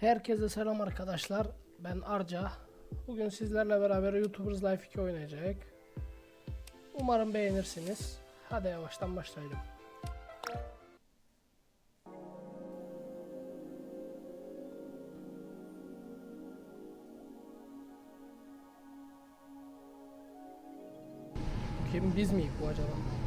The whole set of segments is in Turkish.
Herkese selam arkadaşlar. Ben Arca. Bugün sizlerle beraber YouTubers Life 2 oynayacak. Umarım beğenirsiniz. Hadi yavaştan başlayalım. Kim biz miyiz bu acaba?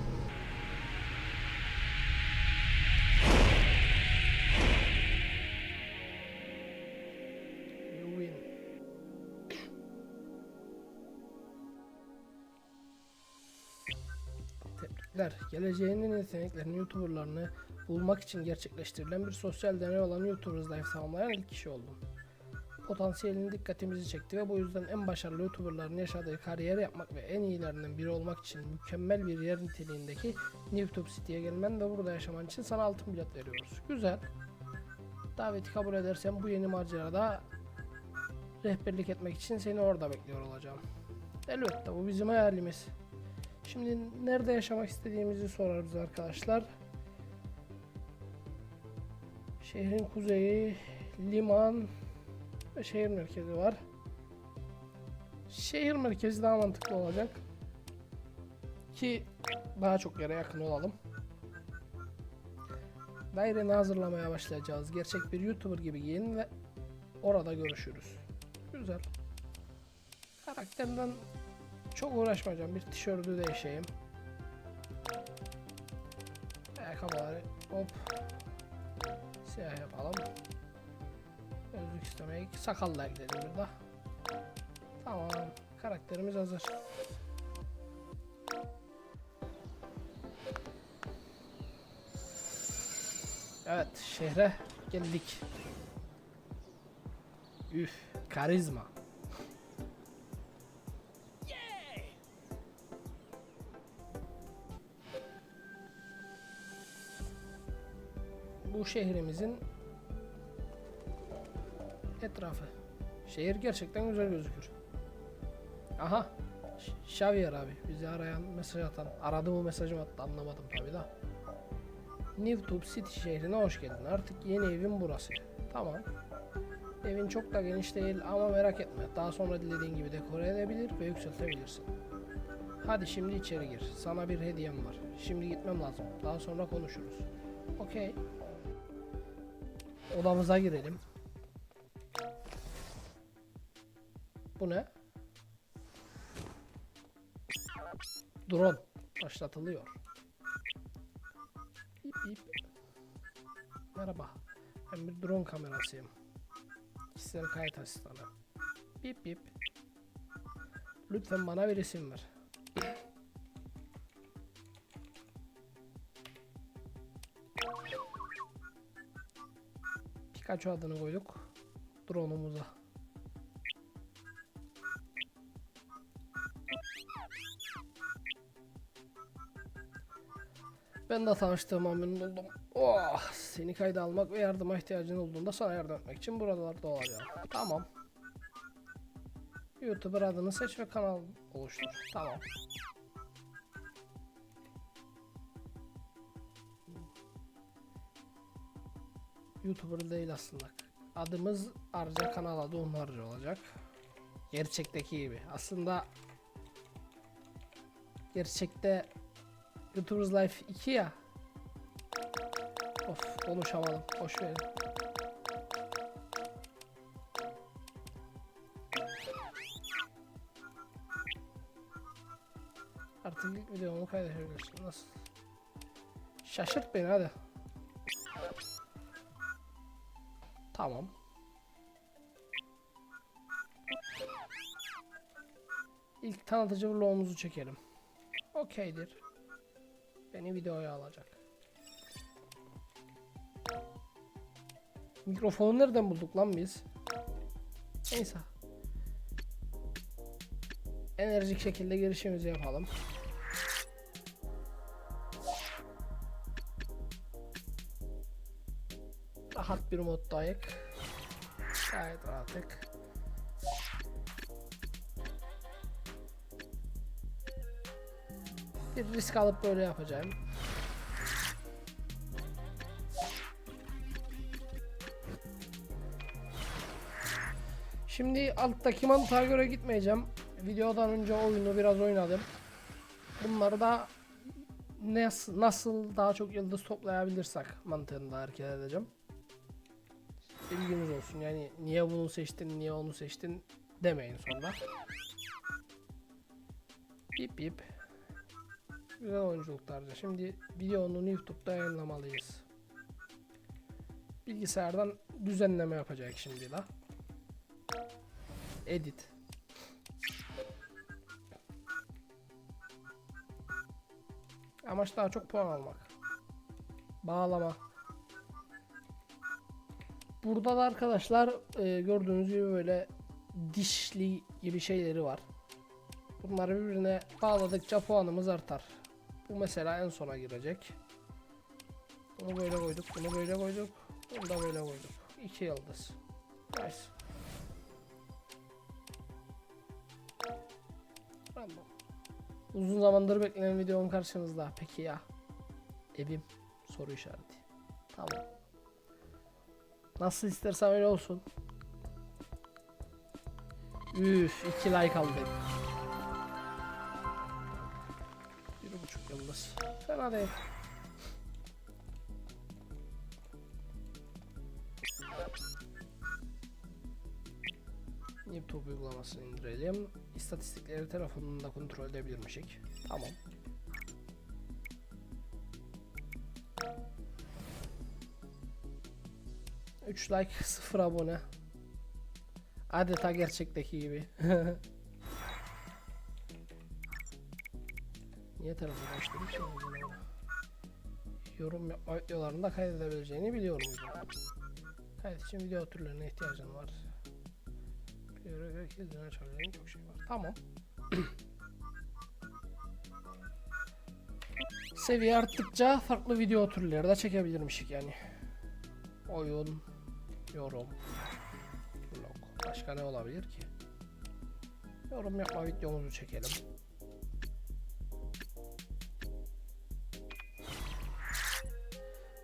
Geleceğinin yeteneklerini YouTuber'larını bulmak için gerçekleştirilen bir sosyal deney olan YouTubers Life tamamlayan ilk kişi oldum. Potansiyelin dikkatimizi çekti ve bu yüzden en başarılı YouTuber'ların yaşadığı kariyeri yapmak ve en iyilerinden biri olmak için mükemmel bir yer niteliğindeki Newtube City'ye gelmen ve burada yaşaman için sana altın bilet veriyoruz. Güzel. Daveti kabul edersen bu yeni macerada rehberlik etmek için seni orada bekliyor olacağım. Elbette bu bizim hayalimiz. Şimdi nerede yaşamak istediğimizi sorarız arkadaşlar. Şehrin kuzeyi, liman ve şehir merkezi var. Şehir merkezi daha mantıklı olacak. Ki daha çok yere yakın olalım. Daireni hazırlamaya başlayacağız. Gerçek bir YouTuber gibi giyin ve orada görüşürüz. Güzel. Karakterden çok uğraşmayacağım. Bir tişörtü değişeyim. Ayakkabıları hop siyah yapalım. Gözlük istemek. Sakal da ekledim burada. Tamam. Karakterimiz hazır. Evet şehre geldik. Üf karizma. Bu şehrimizin etrafı. Şehir gerçekten güzel gözükür. Aha. Xavier abi bizi arayan mesaj atan. Aradı mı mesajımı attı anlamadım tabi da. Newtube City şehrine hoş geldin. Artık yeni evim burası. Tamam. Evin çok da geniş değil ama merak etme. Daha sonra dilediğin gibi dekore edebilir ve yükseltebilirsin. Hadi şimdi içeri gir. Sana bir hediyem var. Şimdi gitmem lazım. Daha sonra konuşuruz. Okey. Odamıza girelim. Bu ne? Drone başlatılıyor. Bip bip. Merhaba. Ben bir drone kamerasıyım. Kişisel kayıt asistanı. Bip bip. Lütfen bana bir isim ver. Pikachu adını koyduk. Drone'umuza. Ben de tanıştığıma memnun oldum. Oh, seni kayda almak ve yardıma ihtiyacın olduğunda sana yardım etmek için buralarda olacağım. Tamam. YouTuber adını seç ve kanal oluştur. Tamam. YouTuber değil aslında. Adımız Arca kanal adı onlarca olacak. Gerçekteki gibi. Aslında gerçekte YouTubers Life 2 ya. Of konuşamadım. Boş verin. Artık ilk videomu kaydediyorsun. Nasıl? Şaşırt beni hadi. Tamam. İlk tanıtıcı vlogumuzu çekelim. Okeydir. Beni videoya alacak. Mikrofonu nereden bulduk lan biz? Neyse. Enerjik şekilde girişimizi yapalım. Rahat bir moddayız. Gayet rahatlık. Bir risk alıp böyle yapacağım. Şimdi alttaki mantığa göre gitmeyeceğim. Videodan önce oyunu biraz oynadım. Bunları da nasıl, nasıl daha çok yıldız toplayabilirsek mantığında hareket edeceğim. Bilginiz olsun yani niye bunu seçtin niye onu seçtin demeyin sonra. Bip bip. Güzel oyunculuklarca. Şimdi videonu YouTube'da yayınlamalıyız. Bilgisayardan düzenleme yapacak şimdi la. Edit. Amaç daha çok puan almak. Bağlama. Burada da arkadaşlar e, gördüğünüz gibi böyle dişli gibi şeyleri var. Bunları birbirine bağladıkça puanımız artar. Bu mesela en sona girecek. Bunu böyle koyduk, bunu böyle koyduk, bunu da böyle koyduk. 2 yıldız. Nice. Tamam. Uzun zamandır beklenen videom karşınızda. Peki ya? Evim? Soru işareti. Tamam. Nasıl istersen öyle olsun. Üf, iki like aldım. Bir buçuk yıldız. Fena değil. YouTube uygulamasını indirelim. İstatistikleri telefonunda kontrol edebilirmişik. Tamam. Üç like, sıfır abone. Adeta gerçekteki gibi. Niye telefonu açtım ki? Yorum yapma videolarında kaydedebileceğini biliyorum. Kayıt için video türlerine ihtiyacın var. Bir göre kendine çağıran çok şey var. Tamam. Seviye arttıkça farklı video türleri de çekebilirmişik yani. Oyun, yorum, vlog. Başka ne olabilir ki? Yorum yapma videomuzu çekelim.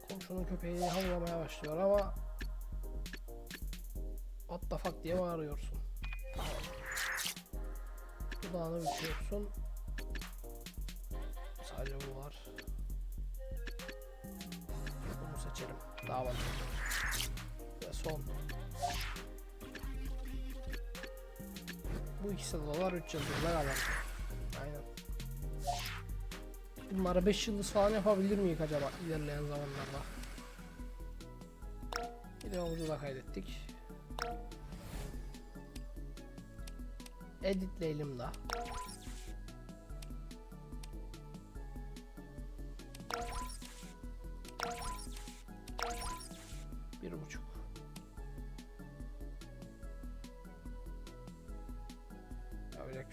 Komşunun köpeği havlamaya başlıyor ama What the fuck diye bağırıyorsun. Dudağını büküyorsun. Sadece bu var. Bunu seçelim. Daha var. Son. Bu ikisi de dolar 3 yıldızla kalır. Aynen. Bunları 5 yıldız falan yapabilir miyiz acaba ilerleyen zamanlarda? Videomuzu da kaydettik. Editleyelim da.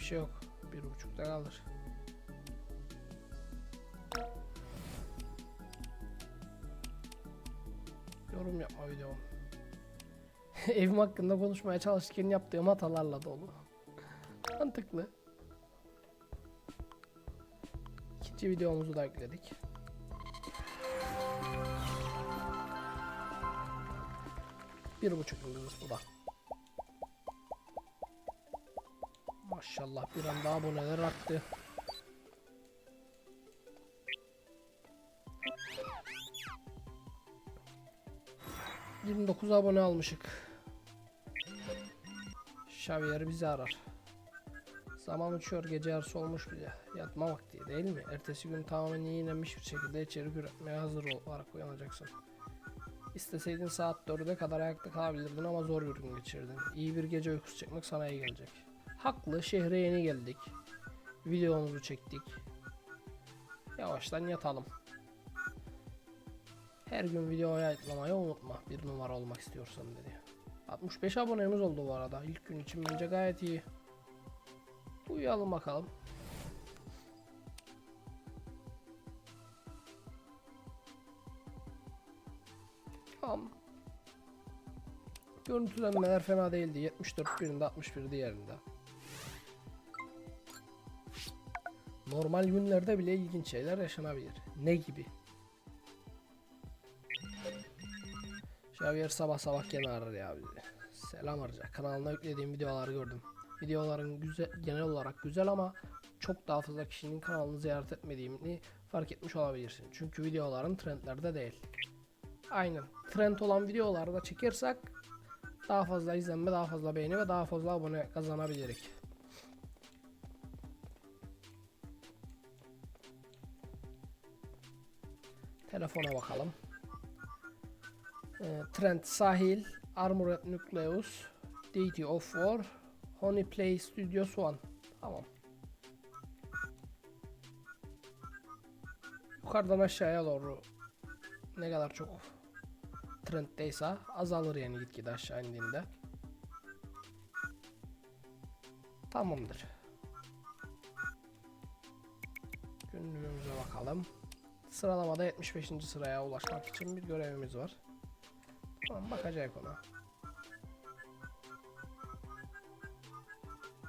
Bir şey yok. Bir buçukta kalır. Yorum yapma videom. Evim hakkında konuşmaya çalışırken yaptığım hatalarla dolu. Mantıklı. İkinci videomuzu da ekledik. Bir buçuk yıldız bu da. Maşallah bir anda aboneler arttı. Yirmi dokuz abone almışık. Xavier bizi arar. Zaman uçuyor gece yarısı olmuş bile. Yatma vakti değil mi? Ertesi gün tamamen yenilenmiş bir şekilde içerik üretmeye hazır olarak uyanacaksın. İsteseydin saat 4'e kadar ayakta kalabilirdin ama zor bir gün geçirdin. İyi bir gece uykusu çekmek sana iyi gelecek. Haklı şehre yeni geldik. Videomuzu çektik. Yavaştan yatalım. Her gün videoya ayıklamayı unutma. Bir numara olmak istiyorsan dedi. 65 abonemiz oldu bu arada. İlk gün için bence gayet iyi. Uyuyalım bakalım. Tamam. Görüntülenmeler fena değildi. 74 birinde 61 diğerinde. Normal günlerde bile ilginç şeyler yaşanabilir. Ne gibi? Javier sabah sabah gene arar ya bizi. Selam Arca. Kanalına yüklediğim videoları gördüm. Videoların güzel, genel olarak güzel ama çok daha fazla kişinin kanalını ziyaret etmediğini fark etmiş olabilirsin. Çünkü videoların trendlerde değil. Aynen. Trend olan videolarda çekersek daha fazla izlenme, daha fazla beğeni ve daha fazla abone kazanabiliriz. Telefona bakalım. Ee, Trend Sahil, Armored Nucleus, Deity of War, Honey Play Studios One. Tamam. Yukarıdan aşağıya doğru ne kadar çok trenddeyse azalır yani gitgide aşağı indiğinde. Tamamdır. Günlüğümüze bakalım. Sıralamada 75. sıraya ulaşmak için bir görevimiz var. Tamam bakacak ona.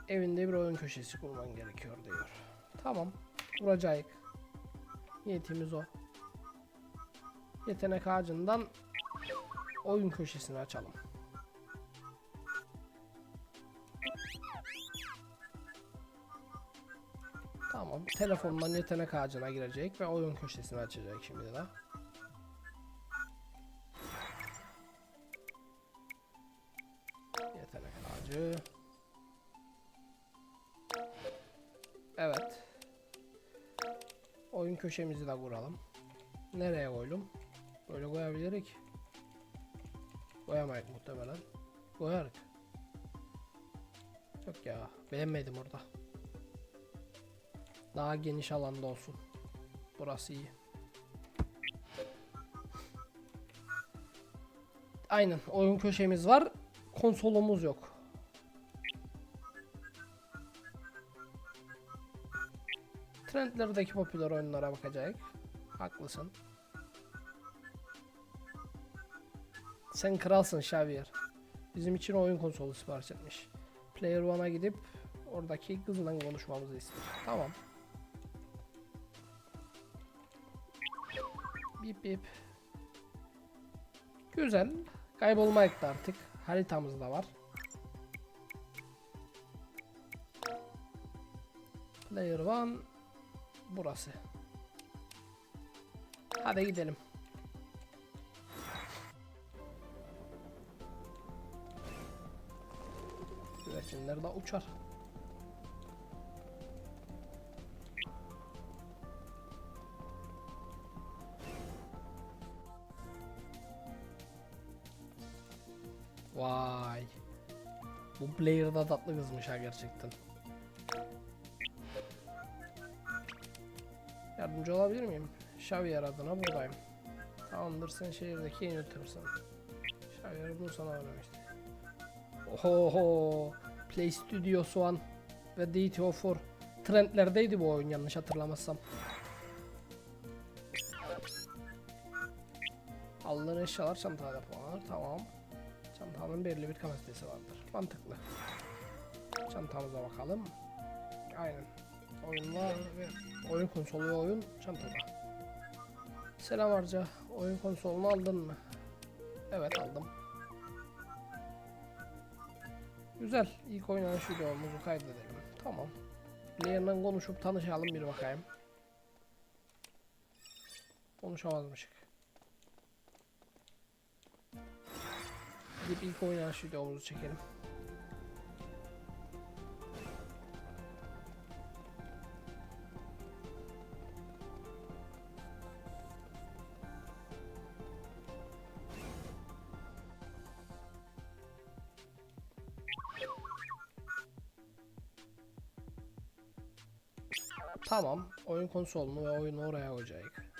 Evinde bir oyun köşesi kurman gerekiyor diyor. Tamam. Kuracağız. Niyetimiz o. Yetenek ağacından oyun köşesini açalım. Tamam. Telefondan yetenek ağacına girecek ve oyun köşesini açacak şimdi de. Yetenek ağacı. Evet. Oyun köşemizi de kuralım. Nereye koydum? Böyle koyabiliriz. Koyamayız muhtemelen. Koyarız. Yok ya. Beğenmedim orada. Daha geniş alanda olsun. Burası iyi. Aynen. Oyun köşemiz var. Konsolumuz yok. Trendlerdeki popüler oyunlara bakacak. Haklısın. Sen kralsın Xavier. Bizim için oyun konsolu sipariş etmiş. Player One'a gidip oradaki kızla konuşmamızı istiyor. Tamam. Bip bip. Güzel. Kaybolma ekti artık. Haritamız da var. Player One burası. Hadi gidelim. Güvercinler de uçar. Bu player da tatlı kızmış ha gerçekten. Yardımcı olabilir miyim? Xavier adına buradayım. Tamamdır sen şehirdeki yeni youtubersın. Xavier bunu sana vermiştim. Oho, Play Studios One ve Deity of War trendlerdeydi bu oyun yanlış hatırlamazsam. Alınan eşyalar çantada depolanır. Tamam. Çantanın belirli bir kapasitesi vardır. Mantıklı. Çantamıza bakalım. Aynen. Oyunlar ve oyun konsolu ve oyun çantada. Selam Arca. Oyun konsolunu aldın mı? Evet aldım. Güzel. İlk oynanış videomuzu kaydedelim. Tamam. Player'la konuşup tanışalım bir bakayım. Konuşamazmışık. Gidip ilk oynanış videomuzu çekelim. Tamam. Oyun konsolunu ve oyunu oraya koyacak.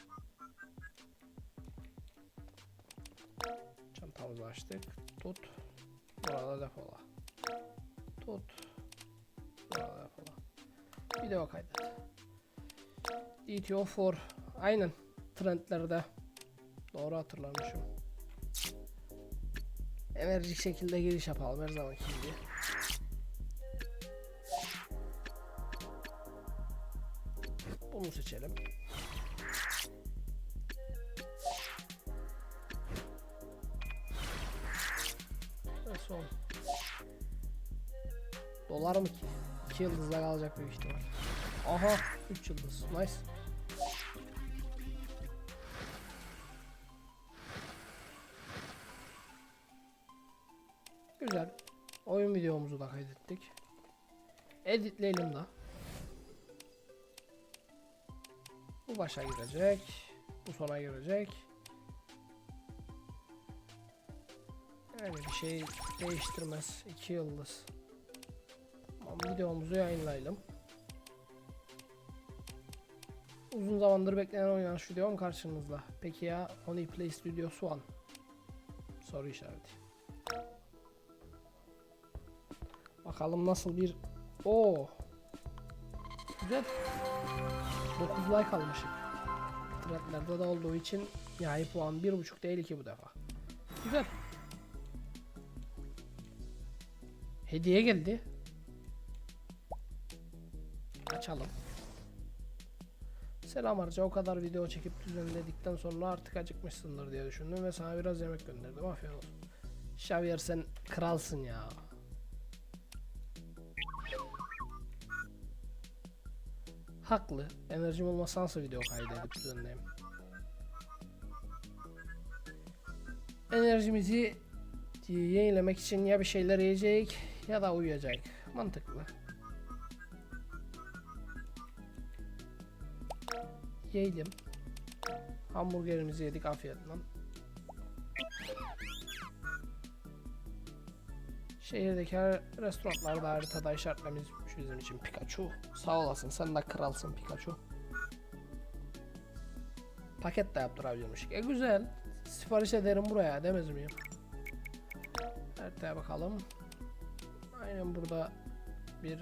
Depola. Tut. Burada depola. Video kaydet. DTO 4. Aynen. Trendlerde. Doğru hatırlamışım. Enerjik şekilde giriş yapalım her zamanki gibi. Bunu seçelim. Dolar mı ki? 2 yıldızla kalacak büyük ihtimal. Aha 3 yıldız. Nice. Güzel. Oyun videomuzu da kaydettik. Editleyelim da. Bu başa girecek. Bu sona girecek. Yani bir şey değiştirmez. 2 yıldız. Tamam videomuzu yayınlayalım. Uzun zamandır beklenen oynanış videom karşınızda. Peki ya Honey Play Studios One? Soru işareti. Bakalım nasıl bir... Oo. Güzel. 9 like almışım. Threadlerde de olduğu için nihai puan 1.5 değil 2 bu defa. Güzel. Hediye geldi. Açalım. Selam Arca o kadar video çekip düzenledikten sonra artık acıkmışsındır diye düşündüm ve sana biraz yemek gönderdim. Afiyet olsun. Xavier sen kralsın ya. Haklı. Enerjim olmasa nasıl video kaydedip düzenleyeyim? Enerjimizi yenilemek için ya bir şeyler yiyecek ya da uyuyacak. Mantıklı. Yiyelim. Hamburgerimizi yedik afiyetle. Şehirdeki her restoranlarda haritada işaretlemiş bizim için Pikachu. Sağ olasın sen de kralsın Pikachu. Paket de yaptırabiliyormuş. E güzel. Sipariş ederim buraya demez miyim? Haritaya bakalım. Aynen burada bir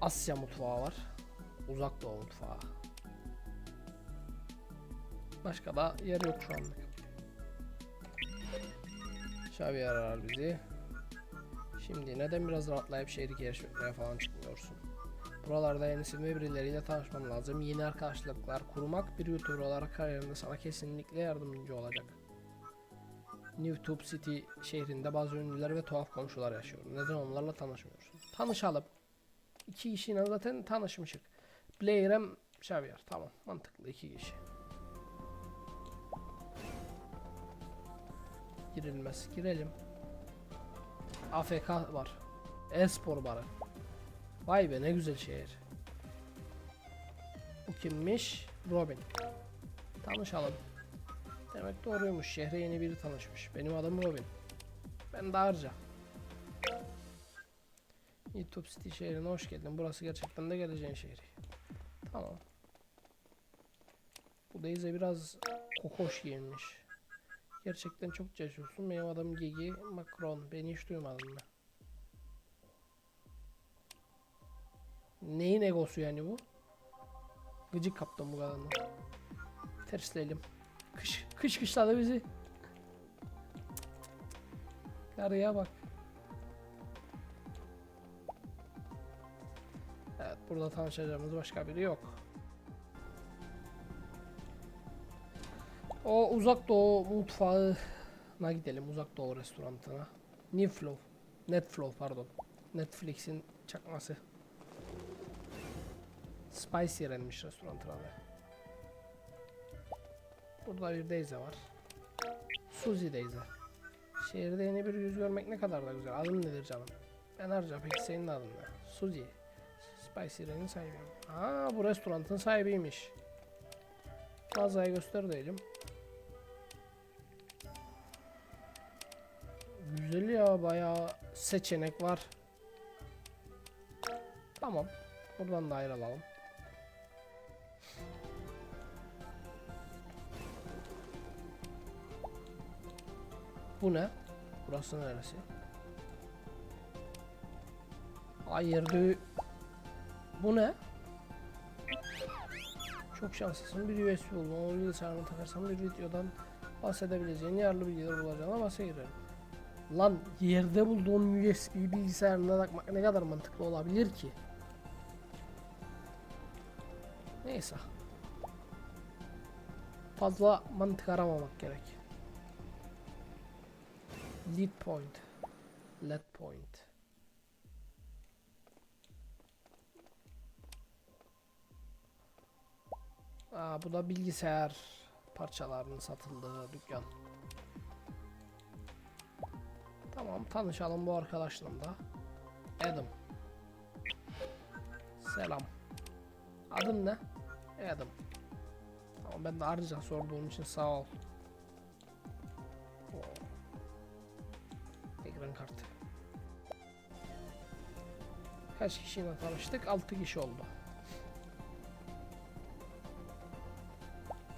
Asya mutfağı var. Uzak Doğu mutfağı. Başka da yer yok şu anlık. Xavi arar bizi. Şimdi neden biraz rahatlayıp şehri keşfetmeye falan çıkmıyorsun? Buralarda yeni ve birileriyle tanışman lazım. Yeni arkadaşlıklar kurmak bir YouTuber olarak kariyerinde sana kesinlikle yardımcı olacak. New Tube City şehrinde bazı ünlüler ve tuhaf komşular yaşıyor. Neden onlarla tanışmıyorsun? Tanışalım. İki kişiyle zaten tanışmışık. Blair hem Xavier. Tamam mantıklı iki kişi. Girilmez. Girelim. AFK var. E-spor barı. Vay be ne güzel şehir. Bu kimmiş? Robin. Tanışalım. Demek doğruymuş. Şehre yeni biri tanışmış. Benim adım Robin. Ben de Arca. YouTube City şehrine hoş geldin. Burası gerçekten de geleceğin şehri. Tamam. Bu Daisy biraz kokoş giyinmiş. Gerçekten çok cesursun. Benim adım Gigi Macron. Beni hiç duymadın mı? Neyin egosu yani bu? Gıcık kaptım bu kadını. Tersleyelim. Kış, kış kışladı bizi. Karıya bak. Burada tanışacağımız başka biri yok. O uzak doğu mutfağına gidelim. Uzak doğu restoranına. Niflow. Netflow pardon. Netflix'in çakması. Spicy yenmiş restoran adı. Burada bir Daisy var. Suzy Daisy. Şehirde yeni bir yüz görmek ne kadar da güzel. Adın nedir canım? Ben Arca. Peki senin adın ne? Suzy. Spicy Ren'in sahibiyim. Aa bu restoranın sahibiymiş. Mağazayı göster diyelim. Güzel ya bayağı seçenek var. Tamam. Buradan da ayrılalım. Bu ne? Burası neresi? Hayır Bu ne? Çok şanslısın. Bir USB buldum. O bilgisayarına takarsam bir videodan bahsedebileceğin yararlı bilgiler bulacağına bahsediyorum. Lan yerde bulduğun USB bilgisayarına takmak ne kadar mantıklı olabilir ki? Neyse. Fazla mantık aramamak gerek. Lead point. Lead point. Aa, bu da bilgisayar parçalarının satıldığı dükkan. Tamam tanışalım bu arkadaşımla. Adam. Selam. Adın ne? Adam. Tamam ben de ayrıca sorduğum için sağ ol. Ekran kartı. Kaç kişiyle tanıştık? 6 kişi oldu.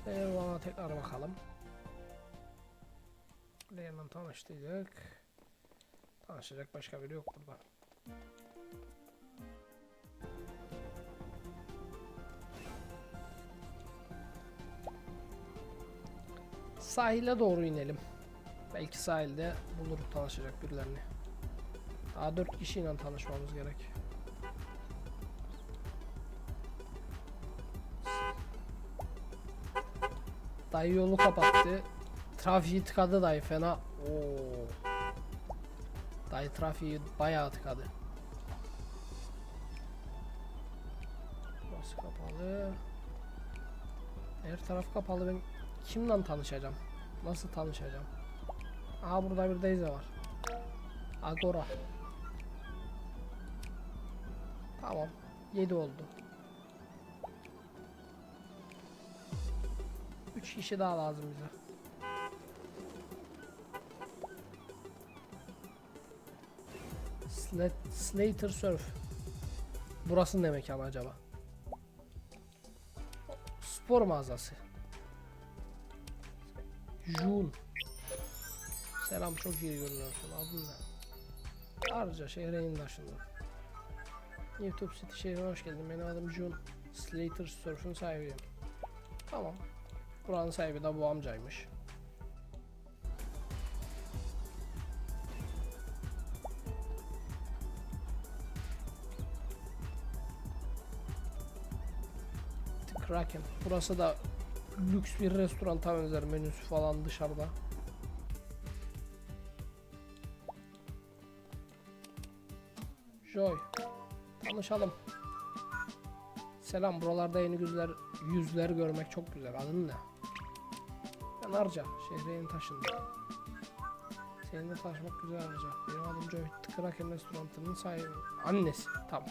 Eyvallah tekrar bakalım. Leon'la tanıştık. Tanışacak başka biri yok burada. Sahile doğru inelim. Belki sahilde buluruz tanışacak birilerini. Daha 4 kişiyle tanışmamız gerek. Dayı yolu kapattı. Trafiği tıkadı dayı fena. Oo. Dayı trafiği bayağı tıkadı. Burası kapalı. Her taraf kapalı. Ben kimle tanışacağım? Nasıl tanışacağım? Aha burada bir Daisy var. Agora. Tamam. 7 oldu. 3 kişi daha lazım bize. Slat Slater Surf. Burası ne mekan acaba? Spor mağazası. Jun. Selam çok iyi görünüyorsun. Adın ne? Arca şehre in. YouTube City şehrine hoş geldin. Benim adım Jun. Slater Surf'un sahibiyim. Tamam. Buranın sahibi de bu amcaymış. Kraken. Burası da lüks bir restoranta benzer menüsü falan dışarıda. Joy. Tanışalım. Selam. Buralarda yeni yüzler yüzler görmek çok güzel. Adın ne? Ben Arca. Şehre yeni taşındım. Seninle tanışmak güzel Arca. Benim adım. The Kraken restoranının sahibi. Annesi. Tamam.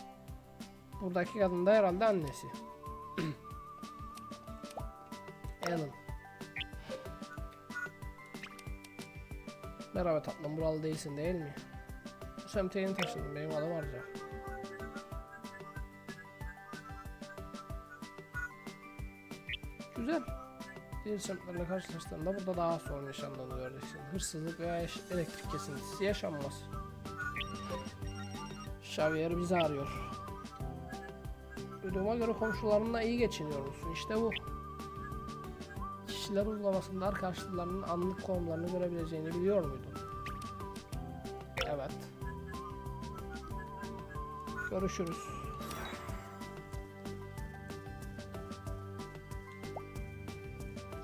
Buradaki kadın da herhalde annesi. Alan. Merhaba tatlım. Buralı değilsin değil mi? Bu semte yeni taşındım. Benim adım Arca. Diğer karşılaştığında burada daha sorun yaşandığını göreceksin. Hırsızlık veya elektrik kesintisi yaşanmaz. Xavier bizi arıyor. Duyduğuma göre komşularınla iyi geçiniyor musun? İşte bu. Kişiler uygulamasında arkadaşlarının anlık konumlarını görebileceğini biliyor muydun? Evet. Görüşürüz.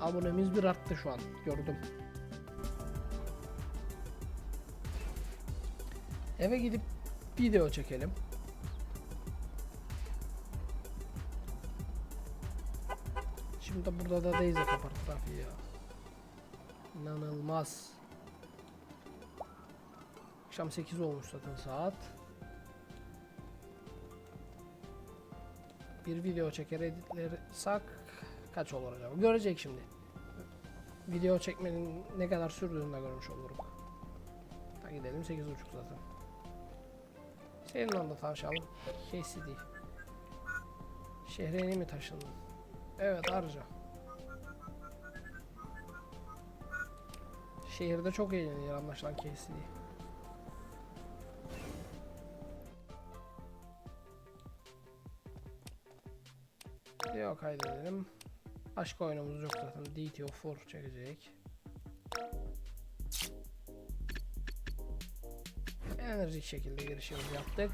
Abonemiz bir arttı şu an. Gördüm. Eve gidip video çekelim. Şimdi burada da Daisy kapattı trafiği ya. İnanılmaz. Akşam 8 olmuş zaten saat. Bir video çeker editlersek kaç olur acaba? Görecek şimdi. Video çekmenin ne kadar sürdüğünü de görmüş olurum. Ha gidelim 8.30 zaten. Seninle de tanışalım. KCD. Şehre yeni mi taşındın? Evet Arca. Şehirde çok eğleniyor anlaşılan KCD. Yok kaydedelim. Başka oyunumuz yok zaten. DTO4 çekecek. Enerjik şekilde girişimizi yaptık.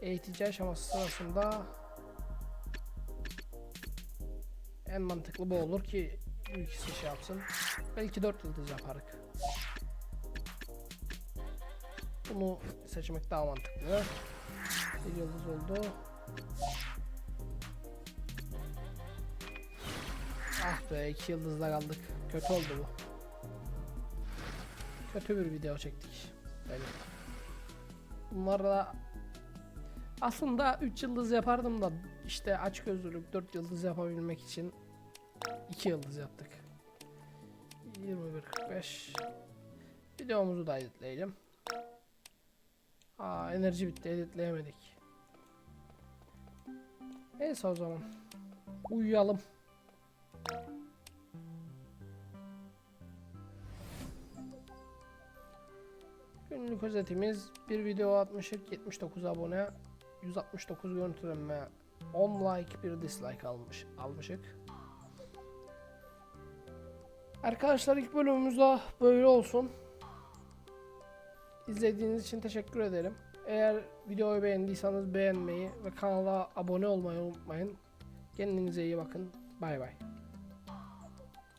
Eğitici aşaması sırasında en mantıklı bu olur ki ikisi şey yapsın. Belki 4 yıldız yaparık. Bunu seçmek daha mantıklı. Bir yıldız oldu. Be iki yıldızla kaldık. Kötü oldu bu. Kötü bir video çektik. Bence. Bunlarla aslında 3 yıldız yapardım da işte aç gözlülük 4 yıldız yapabilmek için 2 yıldız yaptık. 21.45 Videomuzu da editleyelim. Aa enerji bitti editleyemedik. Neyse o zaman. Uyuyalım. Günlük özetimiz bir video atmışık 79 abone 169 görüntülenme 10 like bir dislike almış almışık. Arkadaşlar ilk bölümümüz de böyle olsun. İzlediğiniz için teşekkür ederim. Eğer videoyu beğendiyseniz beğenmeyi ve kanala abone olmayı unutmayın. Kendinize iyi bakın. Bay bay.